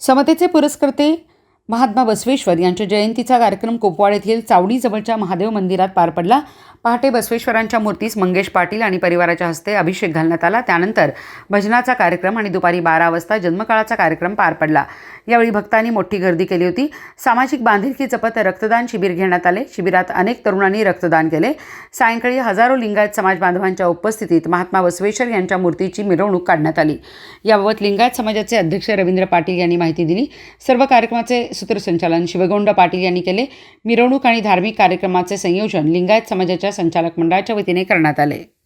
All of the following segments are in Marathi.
समतेचे पुरस्कर्ते महात्मा बसवेश्वर यांच्या जयंतीचा कार्यक्रम कोपवाड येथील चावडीजवळच्या महादेव मंदिरात पार पडला. पहाटे बसवेश्वरांच्या मूर्तीस मंगेश पाटील आणि परिवाराच्या हस्ते अभिषेक घालण्यात आला. त्यानंतर भजनाचा कार्यक्रम आणि दुपारी बारा वाजता जन्मकाळाचा कार्यक्रम पार पडला. यावेळी भक्तांनी मोठी गर्दी केली होती. सामाजिक बांधिलकी जपत रक्तदान शिबिर घेण्यात आले. शिबिरात अनेक तरुणांनी रक्तदान केले. सायंकाळी हजारो लिंगायत समाज बांधवांच्या उपस्थितीत महात्मा बसवेश्वर यांच्या मूर्तीची मिरवणूक काढण्यात आली. याबाबत लिंगायत समाजाचे अध्यक्ष रवींद्र पाटील यांनी माहिती दिली. सर्व कार्यक्रमाचे सूत्रसंचालन शिवगौंड पाटील यांनी केले. मिरवणूक आणि धार्मिक कार्यक्रमाचे संयोजन लिंगायत समाजाच्या संचालक मंडळाच्या वतीने करण्यात आले.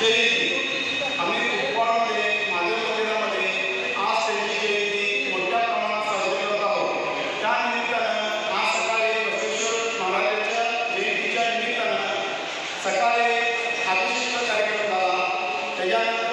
जयंती आम्ही कुपवाडमध्ये महादेव मंदिरामध्ये आज त्यांची जयंती मोठ्या प्रमाणात साजरी करत आहोत त्यानिमित्तानं आज सकाळी बसवेश्वर महाराजांच्या जयंतीच्या निमित्तानं सकाळी अभिषेक कार्यक्रम झाला त्याच्यानंतर